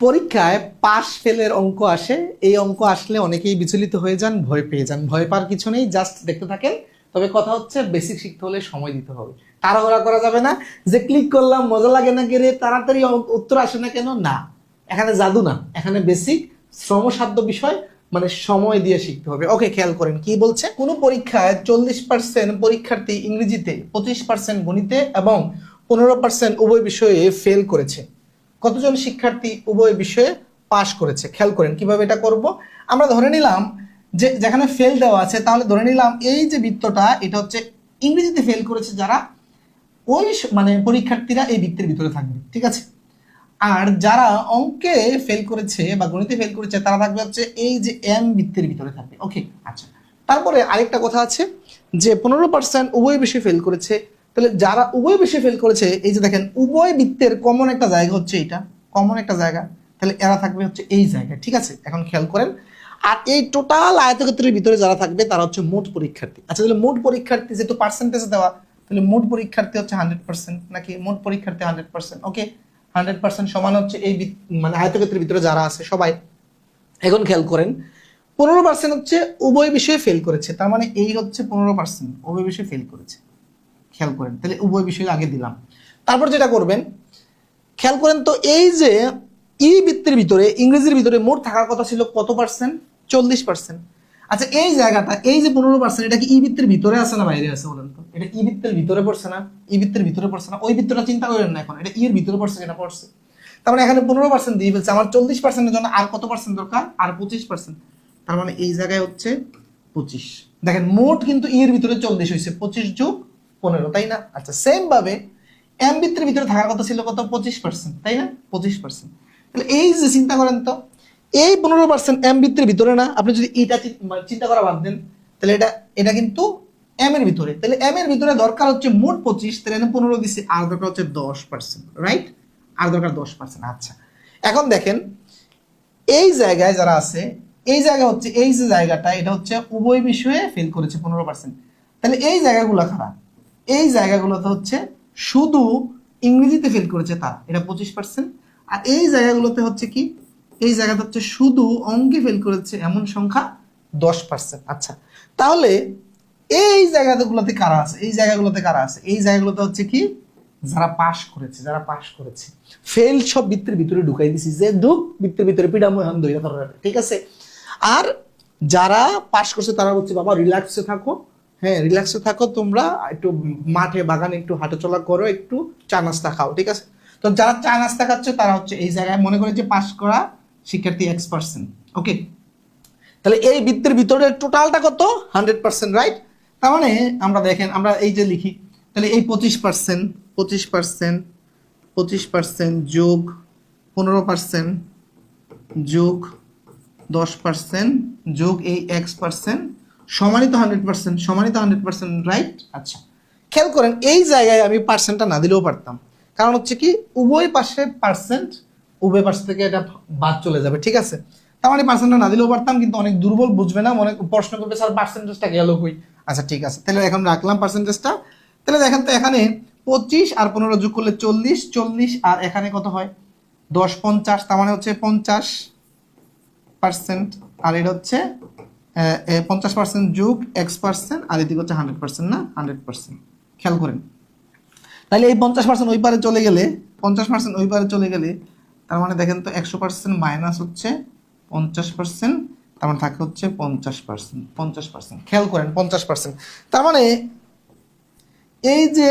পরীক্ষায় পাশ ফেলের অঙ্ক আসে। এই অঙ্ক আসলে অনেকেই বিচলিত হয়ে যান, ভয় পেয়ে যান। ভয় পাওয়ার কিছু নেই, জাস্ট দেখতে থাকেন। তবে কথা হচ্ছে বেসিক শিখতে হলে সময় দিতে হবে। তাড়াহুড়া করা যাবে না যে ক্লিক করলাম, মজা লাগে না গেলে তাড়াতাড়ি উত্তর আসে না কেন? না। এখানে জাদু না। এখানে বেসিক শ্রমসাধ্য বিষয় মানে সময় দিয়ে শিখতে হবে। ওকে খেয়াল করেন, কি বলছে? কোনো পরীক্ষায় চল্লিশ পার্সেন্ট পরীক্ষার্থী ইংরেজিতে, পঁচিশ পার্সেন্ট গণিতে এবং পনেরো পার্সেন্ট উভয় বিষয়ে ফেল করেছে। কতজন শিক্ষার্থী উভয় বিষয়ে পাশ করেছে? খেয়াল করেন, কীভাবে এটা করব? আমরা ধরে নিলাম যে যেখানে ফেল দেওয়া আছে, তাহলে ধরে নিলাম এই যে বৃত্তটা, এটা হচ্ছে ইংরেজিতে ফেল করেছে যারা, ওই মানে পরীক্ষার্থীরা এই বৃত্তের ভিতরে থাকবে, ঠিক আছে? আর যারা অঙ্কে ফেল করেছে বা গণিতে ফেল করেছে, তারা থাকবে হচ্ছে এই যে এম বৃত্তের ভিতরে থাকবে ওকে আচ্ছা তারপরে আরেকটা কথা আছে যে পনেরো পার্সেন্ট উভয় বিষয়ে ফেল করেছে তাহলে যারা উভয় বিষয়ে ফেল করেছে, এই যে দেখেন, উভয় বৃত্তের কমন একটা জায়গা হচ্ছে এটা কমন একটা জায়গা। তাহলে এরা থাকবে হচ্ছে এই জায়গায়, ঠিক আছে? এখন খেয়াল করেন। আর এই টোটাল আয়তক্ষেত্রের ভিতরে যারা থাকবে, তারা হচ্ছে মোট পরীক্ষার্থী। আচ্ছা তাহলে মোট পরীক্ষার্থী যেহেতু পার্সেন্টেজ দেওয়া, তাহলে মোট পরীক্ষার্থী হচ্ছে হান্ড্রেড পার্সেন্ট নাকি মোট পরীক্ষার্থী hundred percent okay hundred percent সমান হচ্ছে এই মানে আয়তক্ষেত্রের ভিতরে যারা আছে সবাই। এখন খেয়াল করেন, পনেরো পার্সেন্ট হচ্ছে উভয় বিষয়ে ফেল করেছে, তার মানে এই হচ্ছে পনেরো পার্সেন্ট উভয় বিষয়ে ফেল করেছে। খেয়াল করেন, তাহলে উভয় বিষয় আগে দিলাম। তারপর যেটা করবেন, খেয়াল করেন তো এই যে ই বৃত্তির ভিতরে, ইংরেজির ভিতরে মোট থাকার কথা ছিল কত পার্সেন্ট চল্লিশ পার্সেন্ট আচ্ছা এই জায়গাটা, এই যে পনেরো পার্সেন্ট এটা কি ই বৃত্তির ভিতরে আছে না বাইরে আছে বলেন তো? এটা ই বৃত্তের ভিতরে পড়ছে না? ই বৃত্তের ভিতরে পড়ছে না? ওই বৃত্তটা চিন্তা করেন না এখন, এটা ই এর ভিতরে পড়ছে কিনা পড়ছে। তার মানে এখানে পনেরো পার্সেন্ট দিয়ে ফেলছে, আমার চল্লিশ পার্সেন্টের জন্য আর কত পার্সেন্ট দরকার? আর পঁচিশ পার্সেন্ট তার মানে এই জায়গায় হচ্ছে পঁচিশ। দেখেন, মোট কিন্তু ই এর ভিতরে চল্লিশ হয়েছে, পঁচিশ যোগ পনেরো, তাই না? আচ্ছা সেম ভাবে এম বৃত্তের ভিতরে থাকার কথা ছিল কত? পঁচিশ পার্সেন্ট তাই না? পঁচিশ পার্সেন্ট তাহলে এই যে চিন্তা করেন তো, এই পনেরো পার্সেন্ট এম বৃত্তের ভিতরে না, আপনি যদি এটা মানে চিন্তা করা বাদ দেন, তাহলে এটা এটা কিন্তু এম এর ভিতরে। তাহলে এম এর ভিতরে দরকার হচ্ছে মোট পঁচিশ, তাহলে পনেরো দিচ্ছি আর দরকার হচ্ছে দশ পার্সেন্ট রাইট আর দরকার দশ পার্সেন্ট আচ্ছা। এখন দেখেন, এই জায়গায় যারা আছে, এই জায়গা হচ্ছে, এই যে জায়গাটা, এটা হচ্ছে উভয় বিষয়ে ফেল করেছে পনেরো পার্সেন্ট তাহলে এই জায়গাগুলো খারাপ। এই জায়গাগুলোতে হচ্ছে শুধু ইংরেজিতে ফেল করেছে তারা, এটা পঁচিশ পার্সেন্ট আর এই জায়গাগুলোতে হচ্ছে কি, এই জায়গাতে হচ্ছে শুধু অঙ্কে ফেল করেছে এমন সংখ্যা দশ পার্সেন্ট আচ্ছা তাহলে এই জায়গাগুলোতে কারা আছে? এই জায়গাগুলোতে কারা আছে? এই জায়গাগুলোতে হচ্ছে কি, যারা পাশ করেছে, যারা পাশ করেছে। ফেল সব বৃত্তের ভিতরে ঢুকাই দিছি, যে ঢুক, বৃত্তের ভিতরে পিডাময় হন দইরা ঠিক আছে? আর যারা পাশ করছে তারা হচ্ছে বাবা রিল্যাক্সে থাকো হ্যাঁ রিল্যাক্সে থাকো তোমরা, একটু মাঠে, বাগানে একটু হাঁটাচলা করো, একটু চা নাস্তা খাও, ঠিক আছে? তো যারা চা নাস্তা খাচ্ছে, তারা হচ্ছে এই জায়গায় মনে করে যে পাশ করা শিক্ষার্থী এক্স পার্সেন্ট ওকে তাহলে এই বৃত্তের ভিতরে টোটালটা কত? হান্ড্রেড পার্সেন্ট রাইট তার মানে আমরা দেখেন, আমরা এই যে লিখি, তাহলে এই পঁচিশ পার্সেন্ট পঁচিশ পার্সেন্ট পঁচিশ পার্সেন্ট যোগ পনেরো পার্সেন্ট যোগ দশ পার্সেন্ট যোগ এই এক্স পার্সেন্ট সমানিত হান্ড্রেড পার্সেন্ট, সমানিত হান্ড্রেড পার্সেন্ট রাইট আচ্ছা। খেয়াল করেন, এই জায়গায় আমি পার্সেন্টটা না দিলেও পারতাম। কারণ হচ্ছে কি, উভয় পাশে পার্সেন্ট উভয় পাশ থেকে এটা বাদ চলে যাবে, ঠিক আছে? তার মানে পার্সেন্টটা না দিলেও পারতাম, কিন্তু অনেক দুর্বল বুঝবে না, মনে প্রশ্ন করবে, স্যার পার্সেন্টেজটা গেল কই? আচ্ছা ঠিক আছে। তাহলে এখন রাখলাম পার্সেন্টেজটা তাহলে দেখেন তো এখানে পঁচিশ আর পনেরো যোগ করলে চল্লিশ চল্লিশ আর এখানে কত হয়? দশ পঞ্চাশ, তার মানে হচ্ছে পঞ্চাশ পার্সেন্ট আর এটা হচ্ছে পঞ্চাশ পার্সেন্ট যোগ এক্স পার্সেন্ট আর এদিকে হচ্ছে হান্ড্রেড পার্সেন্ট না? হান্ড্রেড পার্সেন্ট খেয়াল করেন। তাহলে এই পঞ্চাশ পার্সেন্ট ওই পারে চলে গেলে, পঞ্চাশ পার্সেন্ট ওই পারে চলে গেলে, তার মানে দেখেন তো একশো পার্সেন্ট মাইনাস হচ্ছে পঞ্চাশ পার্সেন্ট তার মানে থাকে হচ্ছে পঞ্চাশ পার্সেন্ট পঞ্চাশ পার্সেন্ট খেয়াল করেন, পঞ্চাশ পার্সেন্ট তার মানে এই যে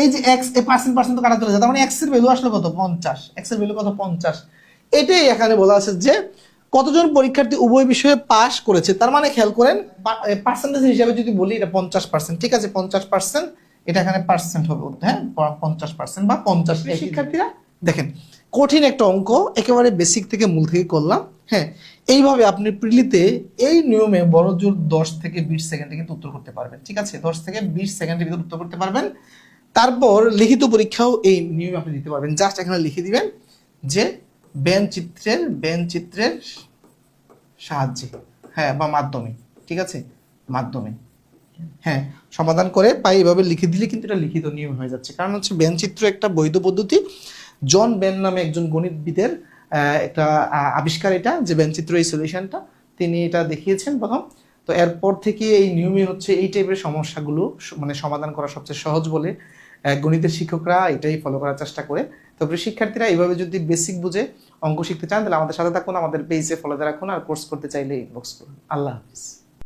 এই যে এক্স এই পার্সেন্ট পার্সেন্ট তো কাটা চলে যায়, তার মানে এক্সের ভ্যালু আসলে কত? পঞ্চাশ। এক্সের ভ্যালু কত? পঞ্চাশ। এটাই এখানে বলা আছে যে কতজন পরীক্ষার্থী উভয় বিষয়ে পাস করেছে? তার মানে খেয়াল করেন পার্সেন্টেজ হিসাবে যদি বলি এটা পঞ্চাশ পার্সেন্ট ঠিক আছে পঞ্চাশ পার্সেন্ট এটা এখানে পার্সেন্ট হবে হ্যাঁ? পঞ্চাশ পার্সেন্ট বা পঞ্চাশ শিক্ষার্থীরা দেখেন কঠিন একটা অঙ্ক একেবারে বেসিক থেকে মূল থেকে করলাম হ্যাঁ? এইভাবে আপনি প্রিলিতে এই নিয়মে বড় জোর দশ থেকে বিশ সেকেন্ডে কিন্তু উত্তর করতে পারবেন। ঠিক আছে দশ থেকে বিশ সেকেন্ডের ভিতরে উত্তর করতে পারবেন। তারপর লিখিত পরীক্ষাও এই নিয়মে আপনি দিতে পারবেন। জাস্ট এখানে লিখে দিবেন যে ব্যান চিত্রের ব্যান চিত্রের সাহায্যে হ্যাঁ বা মাধ্যমে, ঠিক আছে? মাধ্যমে। হ্যাঁ সমাধান করে পাই এভাবে লিখে দিলে কিন্তু এটা লিখিত নিয়ম হয়ে যাচ্ছে। কারণ হচ্ছে ব্যান চিত্র একটা বৈধ পদ্ধতি। জন ব্যান নামে একজন গণিতবিদের একটা আবিষ্কার এটা, যে ব্যঞ্চিত্র এই সলিউশনটা তিনি এটা দেখিয়েছেন প্রথম। তো এরপর থেকে এই নিয়মই হচ্ছে এই টাইপের সমস্যাগুলো মানে সমাধান করা সবচেয়ে সহজ বলে গণিতের শিক্ষকরা এটাই ফলো করার চেষ্টা করে। তবে শিক্ষার্থীরা এইভাবে যদি বেসিক বুঝে অঙ্ক শিখতে চান, তাহলে আমাদের সাথে থাকুন, আমাদের পেজে ফলো রাখুন আর কোর্স করতে চাইলে ইনবক্স করুন। আল্লাহ হাফিজ।